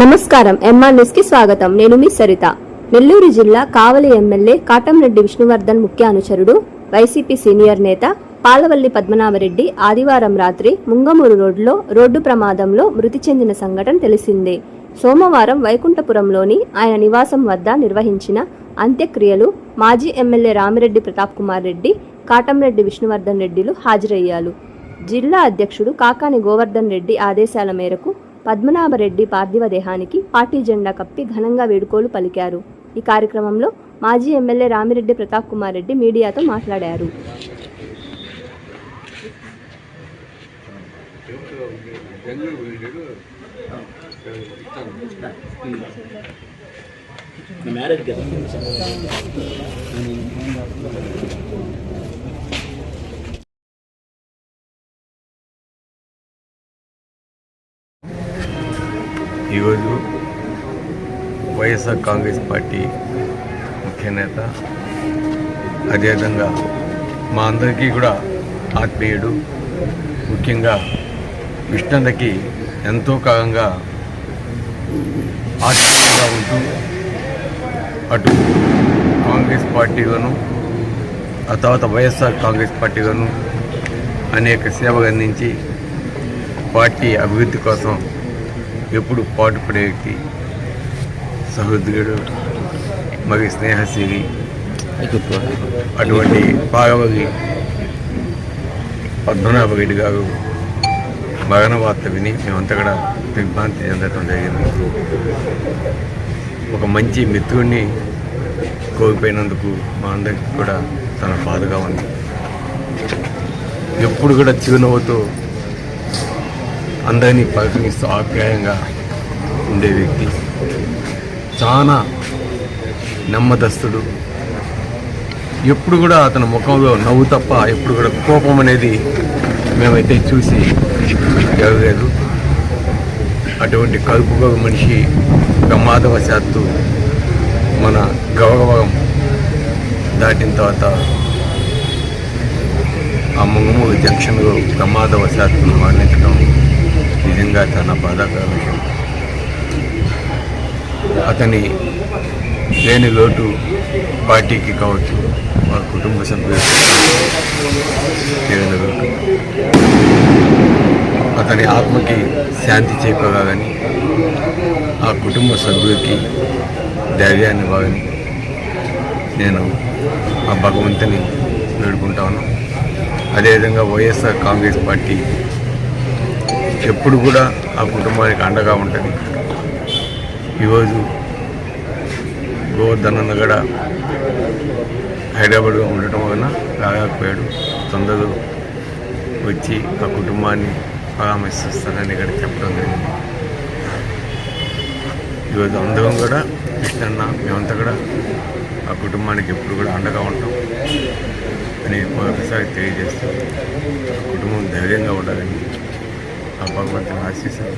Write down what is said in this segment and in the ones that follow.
నమస్కారం. ఎంఆర్ న్యూస్కి స్వాగతం. నేను మీ సరిత. నెల్లూరు జిల్లా కావలి ఎమ్మెల్యే కాటంరెడ్డి విష్ణువర్ధన్ ముఖ్య అనుచరుడు వైసీపీ సీనియర్ నేత పాలవల్లి పద్మనాభరెడ్డి ఆదివారం రాత్రి ముంగమూరు రోడ్లో రోడ్డు ప్రమాదంలో మృతి చెందిన సంఘటన తెలిసిందే. సోమవారం వైకుంఠపురంలోని ఆయన నివాసం వద్ద నిర్వహించిన అంత్యక్రియలు మాజీ ఎమ్మెల్యే రామిరెడ్డి ప్రతాప్ కుమార్ రెడ్డి కాటంరెడ్డి విష్ణువర్ధన్ రెడ్డిలు హాజరయ్యారు. జిల్లా అధ్యక్షుడు కాకాని గోవర్ధన్ రెడ్డి ఆదేశాల మేరకు పద్మనాభరెడ్డి పార్థివ దేహానికి పార్టీ జెండా కప్పి ఘనంగా వేడుకోలు పలికారు. ఈ కార్యక్రమంలో మాజీ ఎమ్మెల్యే రామిరెడ్డి ప్రతాప్ కుమార్ రెడ్డి మీడియాతో మాట్లాడారు. మ్యారేజ్ కదా? ఈరోజు వైఎస్ఆర్ కాంగ్రెస్ పార్టీ ముఖ్య నేత అదేవిధంగా మా అందరికీ కూడా ఆత్మీయుడు ముఖ్యంగా విష్ణుందకి ఎంతో కాలంగా ఆత్మీయంగా ఉంటూ అటు కాంగ్రెస్ పార్టీలోను ఆ తర్వాత వైఎస్ఆర్ కాంగ్రెస్ పార్టీలోను అనేక సేవలు అందించి పార్టీ అభివృద్ధి కోసం ఎప్పుడు పాటుపడే వ్యక్తి సహృదయుడు మరి స్నేహశీలి అటువంటి పాగవతి పద్మనాభ రెడ్డి గారు మరణ వార్త విని మేమంతా కూడా దిగ్భ్రాంతి చెందటం జరిగింది. ఒక మంచి మిత్రుడిని కోల్పోయినందుకు మా అందరికీ కూడా తన బాధగా ఉంది. ఎప్పుడు కూడా చిరునవ్వుతో అందరినీ పలకరిస్తూ ఆప్యాయంగా ఉండే వ్యక్తి. చాలా నెమ్మదస్తుడు. ఎప్పుడు కూడా అతని ముఖంలో నవ్వు తప్ప ఎప్పుడు కూడా కోపం అనేది మేమైతే చూసి జరగలేదు అటువంటి కలుపుగా మనిషి ప్రమాదవశాత్తు మన గౌరవం దాటిన తర్వాత ఆ ముంగమూరు జంక్షన్లో ప్రమాదవశాత్తు మరణించడం నిజంగా చాలా బాధాకర విషయం. అతని లేని లోటు పార్టీకి కావచ్చు వాళ్ళ కుటుంబ సభ్యులకు లేని లోటు అతని ఆత్మకి శాంతి చేకూరాలని ఆ కుటుంబ సభ్యులకి ధైర్యాన్ని బాగని నేను ఆ భగవంతుని వేడుకుంటాను అదేవిధంగా వైఎస్ఆర్ కాంగ్రెస్ పార్టీ ఎప్పుడు కూడా ఆ కుటుంబానికి అండగా ఉంటుంది. ఈరోజు గోవర్ధన్ అన్న కూడా హైదరాబాద్లో ఉండటం వలన రాకపోయాడు తొందరలో వచ్చి ఆ కుటుంబాన్ని పరామర్శిస్తానని ఇక్కడ చెప్పడం జరిగింది. ఈరోజు అందరం కూడా కృష్ణన్న మేమంతా కూడా ఆ కుటుంబానికి ఎప్పుడు కూడా అండగా ఉంటాం అని మరొకసారి తెలియజేస్తూ ఆ కుటుంబం ధైర్యంగా ఉండాలని భగవంతుని ఆశీస్సులు.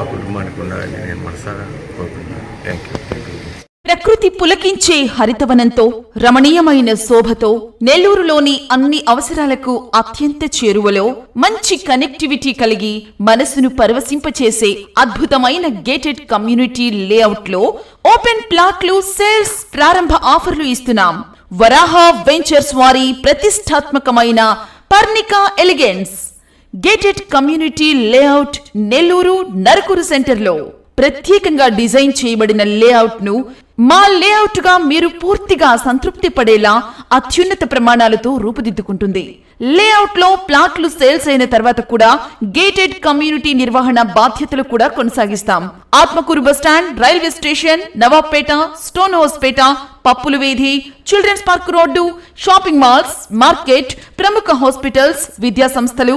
ఆ కుటుంబానికి ఉండాలని నేను మనసారా కోరుకుంటున్నాను. థ్యాంక్ యూ ప్రకృతి పులకించే హరితవనంతో రమణీయమైన శోభతో నెల్లూరులోని అన్ని అవసరాలకు అత్యంత చేరువలో మంచి కనెక్టివిటీ కలిగి మనసును పరవశింపచేసే అద్భుతమైన గేటెడ్ కమ్యూనిటీ లేఅవుట్లో ఓపెన్ ప్లాట్లు సేల్స్ ప్రారంభ ఆఫర్లు ఇస్తున్నాం. వరాహ వెంచర్స్ వారి ప్రతిష్టాత్మకమైన Parnika elegance gated community layout Nellore Narakuru సెంటర్లో ప్రత్యేకంగా డిజైన్ చేయబడిన లేఅవుట్ను మా లేఅవుట్గా మీరు పూర్తిగా సంతృప్తి పడేలా అత్యున్నత ప్రమాణాలతో రూపుదిద్దుకుంటుంది. లేఅవుట్లో ప్లాట్లు సేల్స్ అయిన తర్వాత కూడా గేటెడ్ కమ్యూనిటీ నిర్వహణ బాధ్యతలు కూడా కొనసాగిస్తాం. Atmakur bus stand railway station Nawabpet stone house పేట పప్పుల వీధి children's park road shopping malls market ప్రముఖ హాస్పిటల్స్ విద్యా సంస్థలు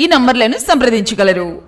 ఈ నంబర్లను సంప్రదించగలరు.